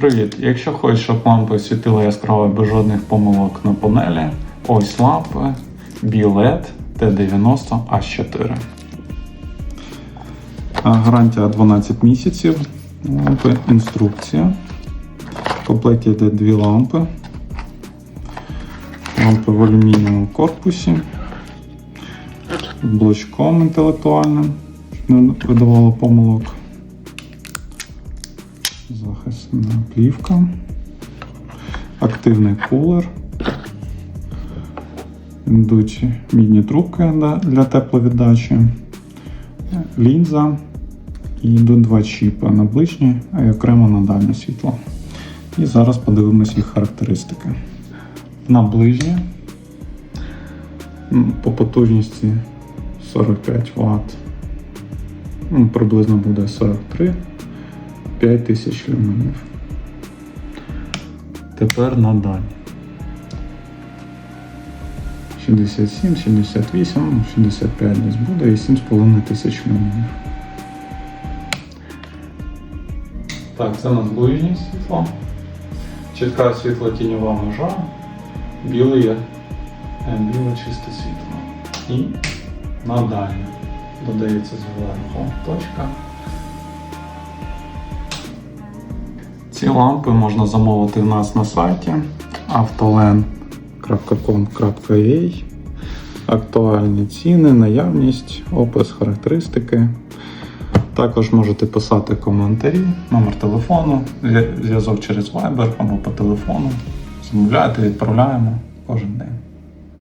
Привіт! Якщо хочеш, щоб лампи світили яскраво без жодних помилок на панелі, ось лампи BLED T90H4. Гарантія 12 місяців. Лампи інструкція. В комплекті йде дві лампи. Лампи в алюмінієвому корпусі. Блочком інтелектуальним, щоб не видавало помилок. Захисна плівка. Активний кулер. Йдуть мідні трубки для- тепловіддачі. Лінза. І йдуть два чіпи на ближнє, а й окремо на дальнє світло. І зараз подивимось їх характеристики. На ближнє по потужності 45 Вт. Приблизно буде 43 5000 люменів. Тепер на дальнє. 67, 78, ну, 65 десь буде і 7,5 тисяч люменів. Так, це у нас ближнє світло. Чітка світло-тіньова межа, біле, е, біле чисте світло. І на дальнє додається зверху точка. Ці лампи можна замовити в нас на сайті autolen.com.ua Актуальні ціни, наявність, опис, характеристики. Також можете писати коментарі, номер телефону, зв'язок через Viber або по телефону. Замовляйте, відправляємо кожен день.